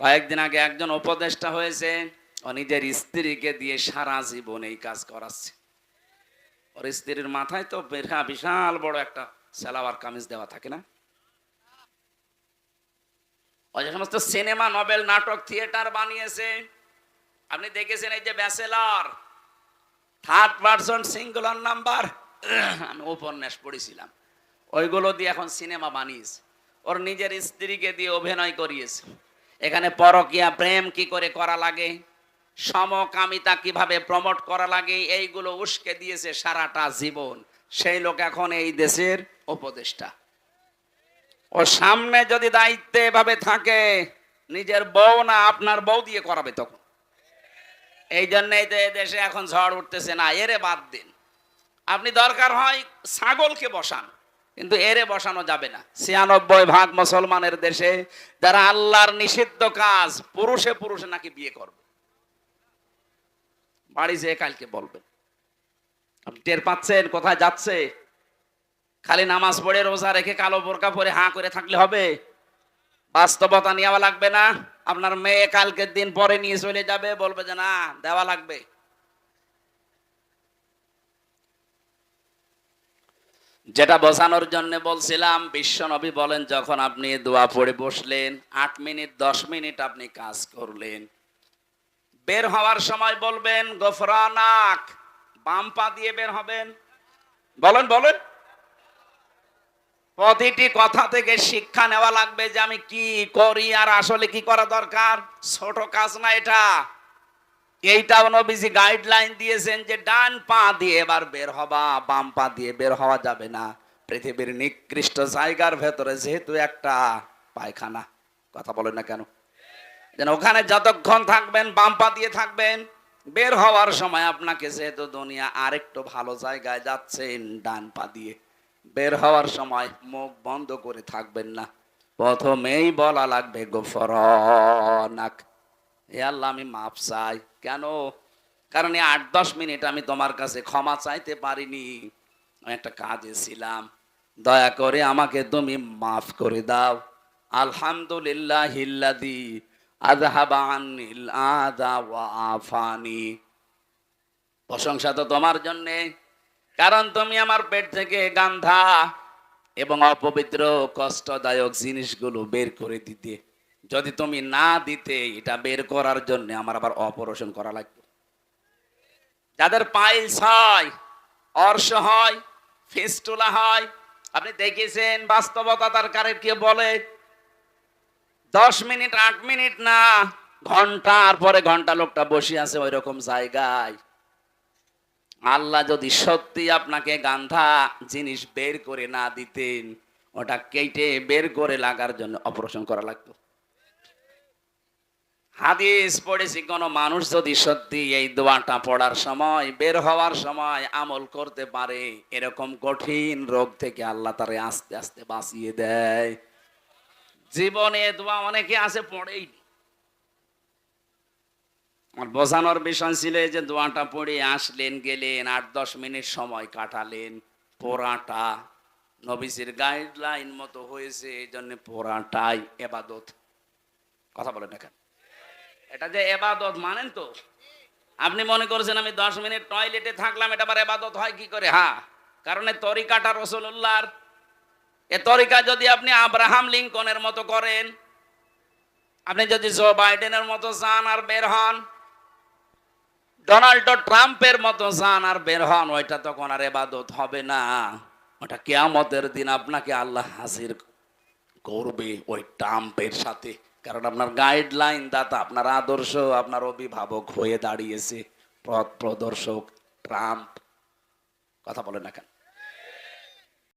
কয়েকদিন আগে একজন উপদেষ্টা হয়েছে, ও নিজের স্ত্রীকে দিয়ে সারা জীবন এই কাজ করাচ্ছে। ওর স্ত্রীর মাথায় তো বিশাল বড় একটা সেলাওয়ার কামিজ দেওয়া থাকে না? ও যে সমস্ত সিনেমা নভেল নাটক, থিয়েটার বানিয়েছে। আপনি দেখেছেন এই যে bachelor? Third person singular number আমি উপন্যাস পড়েছিলাম। ওইগুলো দিয়ে এখন সিনেমা বানিয়েছে। ওর নিজের স্ত্রীকে দিয়ে অভিনয় করিয়েছে। এখানে পরকিয়া প্রেম কি করে করা লাগে? সমকামিতা কীভাবে প্রমোট করা লাগে? এইগুলো উস্কে দিয়েছে সারাটা জীবন। সেই লোক এখন এই দেশের উপদেষ্টা। ও সামনে যদি দায়িত্বে এভাবে থাকে, নিজের বউ না আপনার বউ দিয়ে করাবে তখন। এই জন্যই তো দেশে এখন ঝড় উঠতেছে না, এরে বাদ দিন। আপনি দরকার হয় ছাগলকে বসান। কিন্তু এরে বসানো যাবে না। ছিয়ানব্বই ভাগ মুসলমানের দেশে যারা আল্লাহর নিষিদ্ধ কাজ পুরুষে পুরুষে নাকি বিয়ে করবে। বাড়ি যেয়ে কালকে বলবেন। আপনি টের পাচ্ছেন, কোথায় যাচ্ছে? খালি নামাজ পড়ে রোজা রেখে কালো বোরকা পরে হাঁ করে থাকলে হবে। বাস্তবতা নেওয়া লাগবে না। আপনার মেয়ে কালকের দিন পরে নিয়ে চলে যাবে, বলবে যে না, দেওয়া লাগবে। যেটা বোঝানোর জন্য বলছিলাম, বিশ্ব নবী বলেন, যখন আপনি দোয়া পড়ে বসলেন, আট মিনিট, দশ মিনিট আপনি কাজ করলেন। বের হওয়ার সময় বলবেন গোফরানাক বাম পা দিয়ে বের হবেন। বলেন বলেন। প্রতিটি কথা থেকে শিক্ষা নেওয়া লাগবে যে আমি কি করি আর আসলে কি করা দরকার? ছোট কাজ না এটা। এইটাও নবীজি গাইডলাইন দিয়েছেন যে ডান পা দিয়ে এবার বের হবা, বাম পা দিয়ে বের হওয়া যাবে না। পৃথিবীর নিকৃষ্ট জায়গার ভেতরে যেহেতু একটা পায়খানা, কথা বলেন না কেন? যেন ওখানে যতক্ষণ থাকবেন, বাম পা দিয়ে থাকবেন, বের হওয়ার সময় আপনাকে যেহেতু দুনিয়া আরেকটু ভালো জায়গায় যাচ্ছেন, ডান পা দিয়ে বের হওয়ার সময় মুখ বন্ধ করে থাকবেন না। প্রথমেই বলা লাগবে, গোফরনাক। হে আল্লাহ, আমি মাপ চাই। কেন? কারণ এই আট দশ মিনিট আমি তোমার কাছে ক্ষমা চাইতে পারিনি। আমি একটা কাজে ছিলাম। দয়া করে আমাকে তুমি মাফ করে দাও। আলহামদুলিল্লাহ হিল্লাদি আফানি। প্রশংসা তো তোমার জন্যে। কারণ তুমি আমার পেট থেকে গান্ধা এবং অপবিত্র, কষ্টদায়ক জিনিসগুলো বের করে দিতে যদি তুমি না দিতে, এটা বের করার জন্য আমার আবার অপারেশন করা লাগবে। যাদের পাইলস হয় অর্শ হয়, ফিস্টুলা হয়, আপনি দেখেছেন বাস্তবতা তার কারে কে বলে? দশ মিনিট, আট মিনিট না, ঘণ্টার পরে ঘণ্টা লোকটা বসে আছে ওই রকম জায়গায়। আল্লাহ যদি সত্যি আপনাকে গান্ধা জিনিস বের করে না দিতেন, ওটা কেটে বের করে লাগার জন্য অপারেশন করা লাগতো। হাদিস পড়েছি, কোন মানুষ যদি সত্যি এই দোয়াটা পড়ার সময়, বের হওয়ার সময় আমল করতে পারে, এরকম কঠিন রোগ থেকে আল্লাহ তারে আস্তে আস্তে বাঁচিয়ে দেয়। জীবনে দোয়া অনেকে আছে, পড়েই আমার বোঝানোর বিষয় ছিল যে দোয়াটা পড়ে আসলেন, গেলেন, আট দশ মিনিট সময় কাটালেন, পোড়াটা নবীজির গাইডলাইন মতো হয়েছে, এই জন্য পোড়াটাই এবাদত। কথা বলেন না এটা যে এবাদত, মানেন তো? আপনি মনে করছেন আমি দশ মিনিট টয়লেটে থাকলাম, এটা আবার এবাদত হয় কি করে? হ্যাঁ কারণ এই তরিকাটা রসুল্লাহর এ তরিকা যদি আপনি আব্রাহাম লিঙ্কনের মতো করেন, আপনি যদি জো বাইডেনের মতো যান আর বের হন, ডোনাল্ড ট্রাম্পের মতো যান আর বের হন, ওইটা তখন আর এবাদত হবে না। ওটা কেয়ামতের দিন আপনাকে আল্লাহ হাজির করবে ওই ট্রাম্পের সাথে। কারণ আপনার গাইডলাইন দাতা, আপনার আদর্শ, আপনার অভিভাবক হয়ে দাঁড়িয়েছে, পথ প্রদর্শক, ট্রাম্প। কথা বলেন না কেন?